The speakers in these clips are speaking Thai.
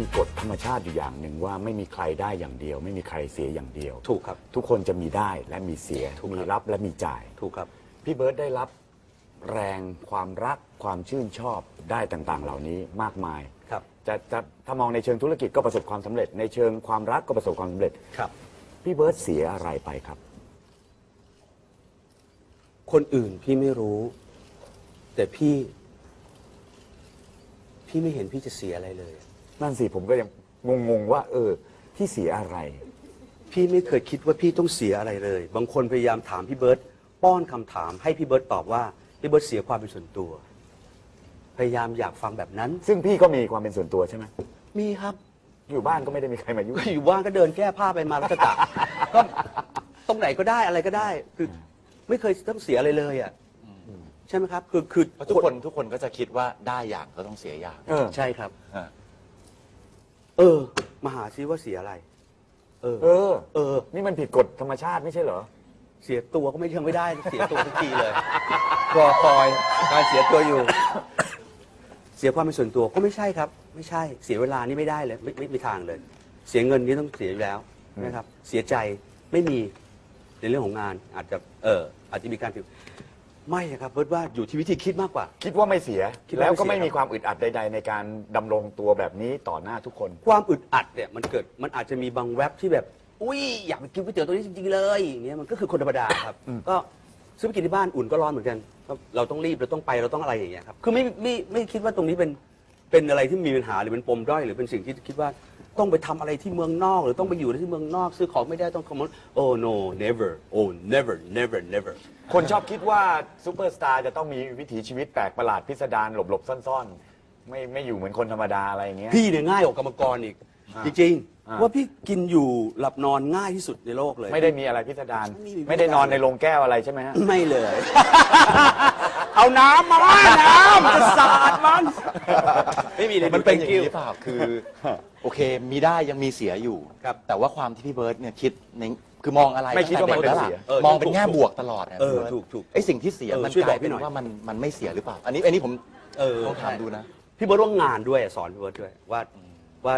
มีกฎธรรมชาติอยู่อย่างหนึ่งว่าไม่มีใครได้อย่างเดียว ไม่มีใครเสียอย่างเดียว ถูกครับ ทุกคนจะมีได้และมีเสียถูกครับมีรับและมีจ่าย ถูกครับ พี่เบิร์ตได้รับแรงความรักความชื่นชอบได้ต่างๆ เหล่านี้มากมายครับจะจะถ้ามองในเชิงธุรกิจก็ประสบความสำเร็จ ในเชิงความรักก็ประสบความสำเร็จครับ พี่เบิร์ตเสียอะไรไปครับ คนอื่นพี่ไม่รู้ แต่พี่ พี่ไม่เห็นพี่จะเสียอะไรเลย นั่นสิผมก็ยังงงๆว่า เออ พี่เสียอะไร พี่ไม่เคยคิดว่าพี่ต้องเสียอะไรเลย บางคนพยายามถามพี่เบิร์ตป้อนคำถามให้พี่เบิร์ตตอบว่าพี่เบิร์ตเสียความเป็นส่วนตัว พยายามอยากฟังแบบนั้น ซึ่งพี่ก็มีความเป็นส่วนตัวใช่ไหมมีครับ อยู่บ้านก็ไม่ได้มีใครมายุ่ง ก็อยู่บ้านก็เดินแก้ผ้าไปมารัชกะก็ตรงไหนก็ได้อะไรก็ได้ คือไม่เคยต้องเสียอะไรเลยอะใช่ไหมครับ คือคือเพราะทุกคนทุกคนก็จะคิดว่าได้อย่างก็ต้องเสียอย่าง เออ ใช่ครับ อะ เออ มาหาซิว่าเสียอะไร เออ เออ เออ นี่มันผิดกฎธรรมชาติไม่ใช่เหรอ เสียตัวก็ไม่ยังไม่ได้ เสียตัวทุกทีเลย รอคอยการเสียตัวอยู่ เสียความเป็นส่วนตัวก็ไม่ใช่ครับ ไม่ใช่ เสียเวลานี่ไม่ได้เลย ไม่ไม่มีทางเลย เสียเงินนี่ต้องเสียอยู่แล้วนะครับ เสียใจไม่มีในเรื่องของงานอาจจะเอออาจจะมีการผิด ไม่นะครับเบิร์ตว่าอยู่ที่วิธีคิดมากกว่า คิดว่าไม่เสีย คิดว่าแล้วก็ไม่ไม่เสียมีความอึดอัดใด ๆ ในการดำรงตัวแบบนี้ต่อหน้าทุกคน ความอึดอัดเนี่ยมันเกิดมันอาจจะมีบางแว็บที่แบบ อุ้ยอยากไปกินก๋วยเตี๋ยวตัวนี้จริงๆเลยอย่างเงี้ยมันก็คือคนธรรมดาครับ ก็ซื้อไปกินที่บ้านอุ่นก็ร้อนเหมือนกันก็เราต้องรีบเราต้องไปเราต้องอะไรอย่างเงี้ยครับคือไม่ไม่ไม่คิดว่าตรงนี้เป็นเป็นอะไรที่มีปัญหาหรือเป็นปมด้อยหรือเป็นสิ่งที่คิดว่า ต้องไปทำอะไรที่เมืองนอก หรือต้องไปอยู่ที่เมืองนอก ซื้อของไม่ได้ต้องคอมมอนโอ้ no never oh never never never คนชอบคิดว่าซูเปอร์สตาร์จะต้องมีวิถีชีวิตแปลกประหลาดพิสดารหลบๆ ซ่อนๆ ไม่ไม่อยู่เหมือนคนธรรมดาอะไรอย่างเงี้ย พี่เนี่ยง่ายกว่ากรรมกรอีกอ่าจริงอ่า ๆ ว่าพี่กินอยู่หลับนอนง่ายที่สุดในโลกเลย ไม่ได้มีอะไรพิสดารไม่มีพิสดารไม่ได้นอนในโรงแก้วอะไรใช่ไหมฮะ ไม่เลย เอาน้ำมาว่าน้ำจะสาดมัน ไม่มีเลยมันเป็นอย่างนี้นี้หรือเปล่าคือ โอเค มีได้ยังมีเสียอยู่ ครับ แต่ว่าความที่พี่เบิร์ตเนี่ยคิดในคือมองอะไรไม่คิดว่ามันเป็นตั้งแต่เสียด็กแล้วล่ะเออมองเป็นถูกแง่ถูกบวกตลอดนะเออพี่บิร์ตถูกถูกไอ้สิ่งที่เสียเออมันช่วยกลายบอกพี่เป็นหน่อย ว่ามันมันไม่เสียหรือเปล่า อันนี้อันนี้ผมเออต้องถามดูนะ พี่เบิร์ดว่างานด้วยสอนพี่เบิร์ดด้วยว่าว่า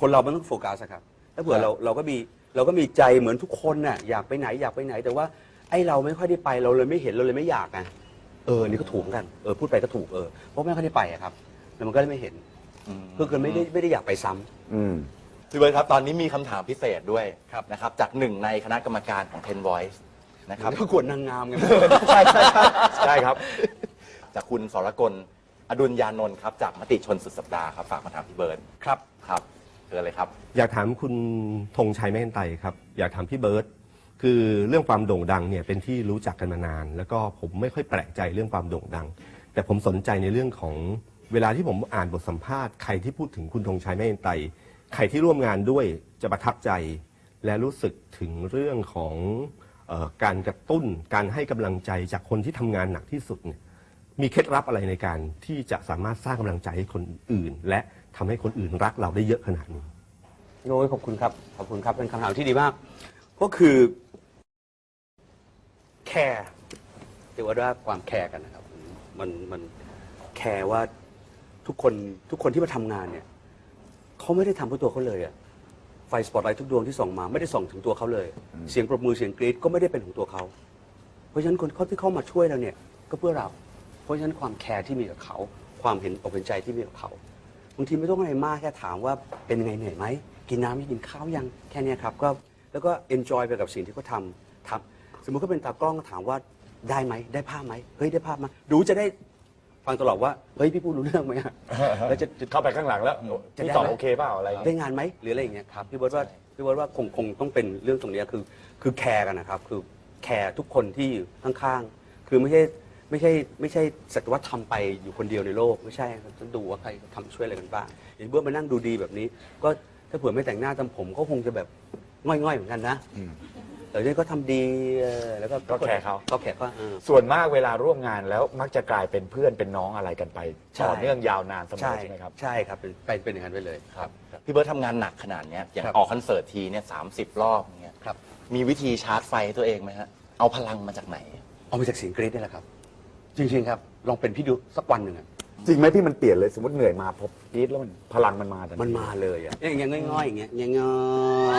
คนเรามันต้องโฟกัสอะครับถ้าเผื่อครับเราเราก็มีเราก็มีใจเหมือนทุกคนน่ะอยากไปไหนอยากไปไหน แต่ว่าไอ้เราไม่ค่อยได้ไปเราเลยไม่เห็นเราเลยไม่อยากไง เออนี่ก็ถูกเหมือนกันเออพูดไปก็ถูกเออเพราะไม่ค่อยได้ไปอะครับแล้วมันก็เลยไม่เห็นคือคือไม่ได้ไม่ได้อยากไปซ้ำ อืม พี่เบิร์ตครับตอนนี้มีคำถามพิเศษด้วยครับนะครับจากหนึ่งในคณะกรรมการของ Ten Voice นะครับ ประกวดนางงามไง ใช่ใช่ใช่ครับ จากคุณสรกลอดุลยานนท์ครับจากมติชนสุดสัปดาห์ครับฝากมาถามพี่เบิร์ตครับครับเชิญเลยครับ อยากถามคุณธงชัยแม่นไตครับ อยากถามพี่เบิร์ต คือเรื่องความโด่งดังเนี่ยเป็นที่รู้จักกันมานาน แล้วก็ผมไม่ค่อยแปลกใจเรื่องความโด่งดัง แต่ผมสนใจในเรื่องของเวลาที่ผมอ่านบทสัมภาษณ์ใครที่พูดถึงคุณธงชัยแม่นไตใครที่ร่วมงานด้วยจะประทับใจ และรู้สึกถึงเรื่องของเออการกระตุ้นการให้กำลังใจจากคนที่ทำงานหนักที่สุดเนี่ยมีเคล็ดลับอะไรในการที่จะสามารถสร้างกำลังใจให้คนอื่น และทำให้คนอื่นรักเราได้เยอะขนาดนี้ โอ้ยขอบคุณครับ ขอบคุณครับ เป็นคำถามที่ดีมาก ก็คือแคร์เรียกว่าด้วยความแคร์กันนะครับ มันมันแคร์ว่าทุกคนทุกคนที่มาทำงานเนี่ยเขาไม่ได้ทำเพื่อตัวเขาเลยอะไฟสปอตไลท์ทุกดวงที่ส่องมาไม่ได้ส่องถึงตัวเขาเลย เสียงปรบมือเสียงกรี๊ดก็ไม่ได้เป็นของตัวเขา เพราะฉะนั้นคนเขาที่เข้ามาช่วยเราเนี่ยก็เพื่อเรา เพราะฉะนั้นความแคร์ที่มีกับเขา ความเห็นอกเห็นใจที่มีกับเขาบางทีไม่ต้องอะไรมากแค่ถามว่าเป็นยังไงเหนื่อยไหมกินน้ำยังกินข้าวยังแค่เนี้ยครับก็ แล้วก็ enjoy ไปกับสิ่งที่เขาทำทำสมมุติเขาเป็นตากล้องก็ถามว่าได้ไหมได้ภาพไหมเฮ้ยได้ภาพไหมดูจะได้ฟังตลอดว่าเฮ้ยพี่พูดรู้เรื่องไหมอะแล้วจะจะเข้าไปข้างหลังแล้วจะพี่ได้ตอบไหมโอเคเปล่าอะไรอย่างได้เงี้ยงานไหมหรืออะไรอย่างเงี้ยครับพี่เบิร์ตว่าพี่เบิร์ตว่าคงคงต้องเป็นเรื่องตรงเนี้ยคือ คือแคร์กันนะครับ คือแคร์ทุกคนที่อยู่ข้างๆคือไม่ใช่ไม่ใช่ไม่ใช่สักว่าทำไปอยู่คนเดียวในโลกไม่ใช่ครับต้องดูว่าใครทำช่วยอะไรกันบ้างอย่างเบิร์ตมานั่งดูดีแบบนี้ ก็ถ้าเผื่อไม่แต่งหน้าทำผมก็คงจะแบบ ง่อยๆเหมือนกันนะแต่เนี่ยก็ทำดีเออแล้วก็ก็แคร์เขา ก็แคร์เขาเออ ส่วนมากเวลาร่วมงานแล้วมักจะกลายเป็นเพื่อนเป็นน้องอะไรกันไปใช่ ต่อเนื่องยาวนานเสมใช่อใช่ไหมครับ ใช่ครับเป็นเป็นเป็นอย่างนั้นไปเลยครับ พี่เบิร์ตทำงานหนักขนาดเนี้ยอย่างครับออกคอนเสิร์ตทีเนี่ยสามสิบรอบเงี้ยครับ มีวิธีชาร์จไฟให้ตัวเองไหมฮะ เอาพลังมาจากไหน เอามาจากเสียงกรี๊ดนี่แหละครับ จริงๆครับ ลองเป็นพี่ดูสักวันหนึ่งอะ จริงไหมพี่มันเปลี่ยนเลยสมมติเหนื่อยมาพบกรีดแล้วมันพลังมันมาแต่มันมาเลยอะอย่างเงี้ยง่อยๆอย่างเงี้ยง่อย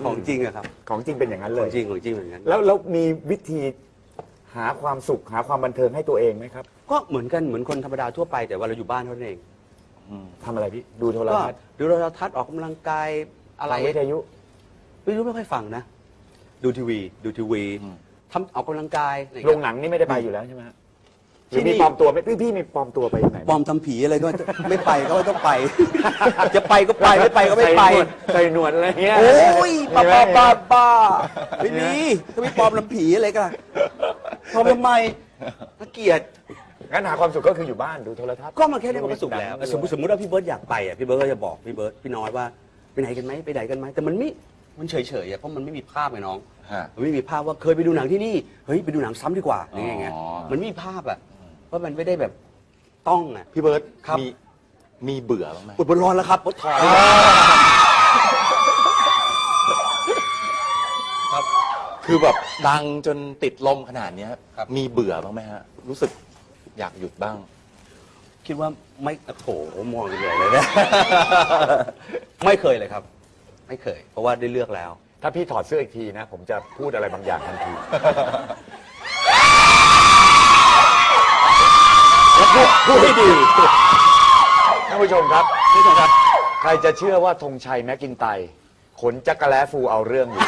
ๆของจริงอะครับของจริงเป็นอย่างนั้นขเลองย จริงของจริงเหมือนกันแล้วแล้วมีวิธีหาความสุขหาความบันเทิงให้ตัวเองไหมครับก็เหมือนกันเหมือนคนธรรมดาทั่วไปแต่ว่าเราอยู่บ้านเท่านั้นเองทำอะไรพี่ดูโทรก็ทัศน์ดูโทรทัศน์ออกกำลังกายอะไร ฟังวิทยุ ไม่รู้ไม่ค่อยฟังนะ ดูทีวี ดูทีวี อืม ทำออกกำลังกายอะไรอย่างโรเงี้งยหนังนี่ไม่ได้ไปอยู่แล้วใช่ไหมฮะหที่รือนี่ มีปลอมตัวไหมพี่พี่มีปลอมตัวไปไหนปลอมทำผีอะไรก็ไม่ไปก็ไม่ต้องไป จะไปก็ไปไม่ไปก็ไม่ไป ใส่หนวดอะไรเงี้ยโอ้ยบ้ามีไหมบ้าบ้าบ้าไม่มีก็ไม่ปลอมทำผีอะไรกันปลอมทำไมน่าเกลียด งั้นหาความสุขก็คืออยู่บ้านดูโทรทัศน์ ก็มาแค่นี้มันก็สุขแล้วสมมติสมมติว่าพี่เบิร์ดอยากไปอะพี่เบิร์ดก็จะบอกพี่เบิร์ดพี่น้อยว่าไปไหนกันไหมไปไหนกันไหมแต่มันไม่ มันเฉยๆอะเพราะมันไม่มีภาพไงน้อง ฮะ มันไม่มีภาพว่าเคยไปดูหนังที่นี่ เฮ้ยไปดูหนังซ้ำดีกว่าหรืออย่างเงี้ยอ๋อ มันไม่มีภาพอะเพราะมันไม่ได้แบบต้องอะพี่เบิร์ตครับ มีมีเบื่อบ้างไหม อุดบนร้อนแล้วครับบดถอดคือแบบดังจนติดลมขนาดเนี้ยครับ มีเบื่อบ้างไหมฮะ รู้สึกอยากหยุดบ้าง คิดว่าไม่โอ้โหมองกันใหญ่เลยนะ ไม่เคยเลยครับ ไม่เคย เพราะว่าได้เลือกแล้ว ถ้าพี่ถอดเสื้ออีกทีนะ ผมจะพูดอะไรบางอย่างทันทีแล้วพูดพูดให้ดีท่านผู้ชมครับท่านผู้ชมครับ ใครจะเชื่อว่าธงชัยแม็กกินไตร์ขนจักรแล้ฟูเอาเรื่องอยู่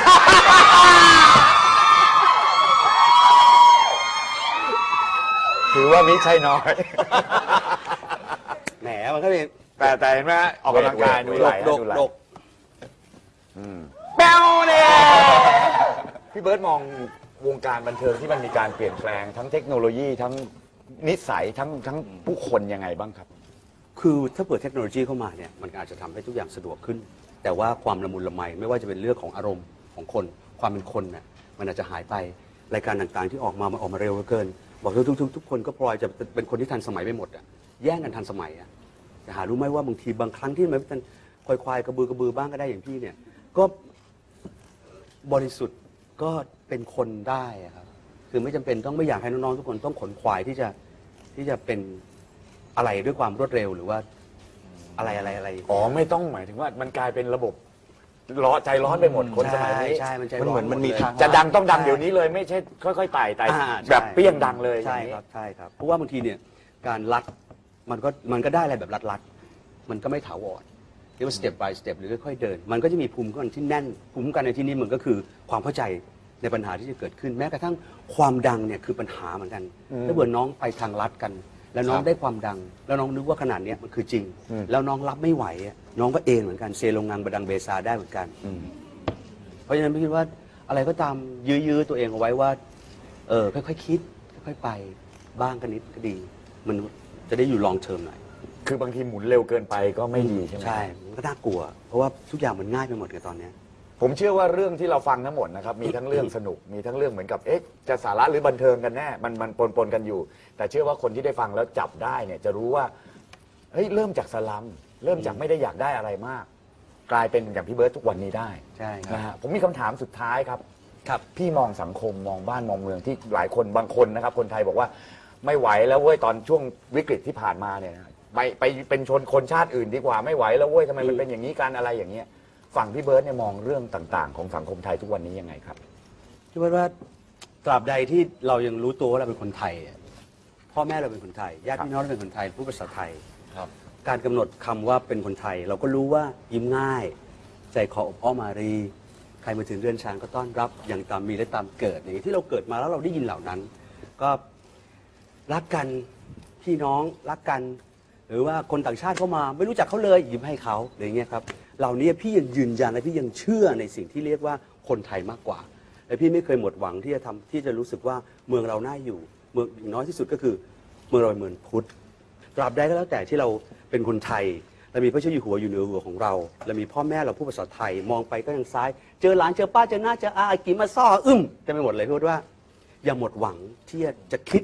ถือว่ามิใช่น้อย แหมมันก็เป็นแต่แต่เห็นไหมฮะออกกำลังกายเวดูทไหดลกฮะดกดูไหล ดก แป้วเนี่ยพี่เบิร์ตมองวงการบันเทิงที่มันมีการเปลี่ยนแปลงทั้งเทคโนโลยีทั้งนิสัยทั้งทั้งผู้คนยังไงบ้างครับ คือถ้าเปิดเทคโนโลยีเข้ามาเนี่ยมันอาจจะทำให้ทุกอย่างสะดวกขึ้น แต่ว่าความละมุนละไมไม่ว่าจะเป็นเรื่องของอารมณ์ของคน ความเป็นคนน่ะมันอาจจะหายไปรายการต่างๆ ที่ออกมามันออกมาเร็วเหลือเกิน บอกทุกๆทุกคนก็พลอยจะเป็นคนที่ทันสมัยไปหมดอะแย่งกันทันสมัยอะแต่หารู้ไหมว่าบางทีบางครั้งที่มันไม่ทันควายควายๆกระบือกระบือบ้างก็ได้อย่างพี่เนี่ย ก็บริสุทธิ์ก็เป็นคนได้อะครับ คือไม่จำเป็นต้องไม่อยากให้น้องๆทุกคนต้องขนควายที่จะที่จะเป็นอะไรด้วยความรวดเร็วหรือว่าอะไรอะไรอะไร อ๋อไม่ต้องหมายถึงว่ามันกลายเป็นระบบร้อนใจร้อนไปหมดคนสมัยนี้ใช่มันใจมันเหมือนร้มันมีดเลยทางจะดังต้องดังเดี๋ยวนี้เลยไม่ใช่ค่อยๆไต่ไต่อ่าใช่แบบเปรี้ยงดังเลยใช่อย่างนี้ ครับใช่ครับเพราะว่าบางทีเนี่ยการรัดมันก็มันก็ได้อะไรแบบรัดๆมันก็ไม่ถาวร เรียกว่า step by step หรือค่อยๆเดิน มันก็จะมีภูมิคุ้มกันที่แน่นภูมิคุ้มกันในที่นี้มันก็คือความเข้าใจในปัญหาที่จะเกิดขึ้น แม้กระทั่งความดังเนี่ยคือปัญหาเหมือนกันถ้าเกิดน้องไปทางรัดกัน แล้วน้องครับได้ความดัง แล้วน้องนึกว่าขนาดเนี้ยมันคือจริง แล้วน้องรับไม่ไหวอะน้องก็เอนเหมือนกันเซลงงังบดังเบซาได้เหมือนกัน เพราะฉะนั้นพี่คิดว่าอะไรก็ตามยื้อๆตัวเองเอาไว้ว่าเออค่อยๆคิดค่อยๆไปบ้างกันนิดก็ดี มันจะได้อยู่ลองเทอมหน่อย คือบางทีหมุนเร็วเกินไปก็ไม่ดีใช่ไหมใช่มันก็น่ากลัว เพราะว่าทุกอย่างมันง่ายไปหมดในตอนเนี้ย ผมเชื่อว่าเรื่องที่เราฟังทั้งหมดนะครับมีทั้งเรื่องสนุกมีทั้งเรื่องเหมือนกับเอ๊ะจะสาระหรือบันเทิงกันแน่มันมันปนปนๆกันอยู่ แต่เชื่อว่าคนที่ได้ฟังแล้วจับได้เนี่ยจะรู้ว่าเฮ้ยเริ่มจากสลัม เริ่มจากไม่ได้อยากได้อะไรมาก กลายเป็นอย่างพี่เบิร์ตทุกวันนี้ได้ใช่ครับ นะฮะผมมีคำถามสุดท้ายครับ ครับ พี่มองสังคมมองบ้านมองเมืองที่หลายคนบางคนนะครับ คนไทยบอกว่าไม่ไหวแล้วเว้ยตอนช่วงวิกฤตที่ผ่านมาเนี่ยนะ ไปไปเป็นชนคนชาติอื่นดีกว่าไม่ไหวแล้วเว้ยทำไมมันเป็นอย่างนี้การอะไรอย่างเงี้ยฝั่งพี่เบิร์ตเนี่ยมองเรื่องต่างๆ ของสังคมไทยทุกวันนี้ยังไงครับคิดว่าว่าตราบใดที่เรายังรู้ตัวว่าเราเป็นคนไทยอะพ่อแม่เราเป็นคนไทยญาติพี่น้องเราเป็นคนไทยพูดภาษาไทยครับการกำหนดคำว่าเป็นคนไทย เราก็รู้ว่ายิ้มง่าย ใจคออบอ้อมอารี ใครมาถึงเรือนชานก็ต้อนรับ อย่างตามมีและตามเกิดอย่างที่เราเกิดมาแล้วเราได้ยินเหล่านั้น ก็รักกันพี่น้องรักกัน หรือว่าคนต่างชาติเข้ามาไม่รู้จักเขาเลยยิ้มให้เขาอย่างเงี้ยครับเหล่านี้พี่ยังยืนยันและพี่ยังเชื่อในสิ่งที่เรียกว่าคนไทยมากกว่าและพี่ไม่เคยหมดหวังที่จะทำที่จะรู้สึกว่าเมืองเราน่าอยู่ เมืองอย่างน้อยที่สุดก็คือ เมืองเราเป็นเมืองพุทธ ตราบใดก็แล้วแต่ที่เราเป็นคนไทยเรามีพระเจ้าอยู่หัวอยู่เหนือหัวของเราเรามีพ่อแม่เราพูดภาษาไทยมองไปก็ทางซ้าย เจอหลานเจอป้าเจอหน้าเจออาอากิมาซ่ออึ้มเต็มไปหมดเลยพูดว่า อย่าหมดหวังที่จะจะคิด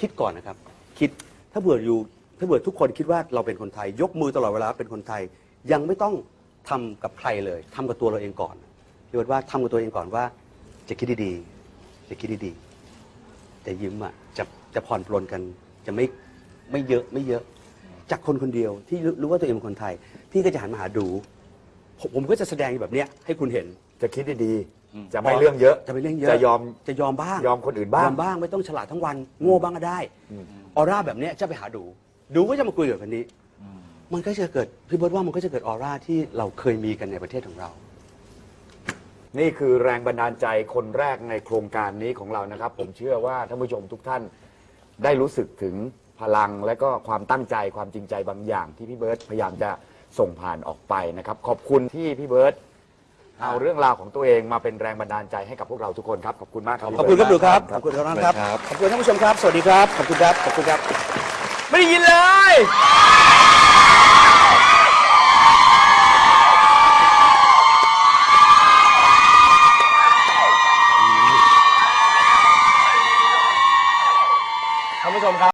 คิดก่อนนะครับ คิดถ้าเบื่ออยู่ ถ้าเบื่อทุกคนคิดว่าเราเป็นคนไทย ยกมือตลอดเวลาเป็นคนไทย ยังไม่ต้องทำกับใครเลยทำกับตัวเราเองก่อนพี่ว่าทำกับตัวเองก่อนว่า จะคิดดีๆจะคิดดีๆแต่ยิ้มอะจะจะผ่อนปลนกัน จะไม่ไม่เยอะไม่เยอะ จากคนคนเดียวที่รู้รู้ว่าตัวเองเป็นคนไทย พี่ก็จะหันมาหาดูผมผมก็จะแสดงแบบเนี้ยให้คุณเห็นจะคิดดีๆจะไม่เรื่องเยอะ จะไม่เรื่องเยอะจะยอมจะยอมบ้าง ยอมคนอื่นบ้างยอมบ้างไม่ต้องฉลาดทั้งวันโง่บ้างก็ได้ออร่าแบบเนี้ยจะไปหาดู ดูก็จะมาคุยกับคนนี้ มันก็จะเกิดพี่เบิร์ดว่ามันก็จะเกิดออร่าที่เราเคยมีกันในประเทศของเรา นี่คือแรงบันดาลใจคนแรกในโครงการนี้ของเรานะครับ ผมเชื่อว่าท่านผู้ชมทุกท่านได้รู้สึกถึงพลังและก็ความตั้งใจความจริงใจบางอย่าง ที่พี่เบิร์ตพยายามจะส่งผ่านออกไปนะครับ ขอบคุณที่พี่เบิร์ตเอาเรื่องราวของตัวเองมาเป็นแรงบันดาลใจให้กับพวกเราทุกคนครับขอบคุณมากครับขอบคุณครับดูครับคขรัอบบคุณครับครับครับขอบคุณท่านผู้ชมครับ สวัสดีครับขอบคุณครับขอบคุณครับ ไม่ได้ยินเลย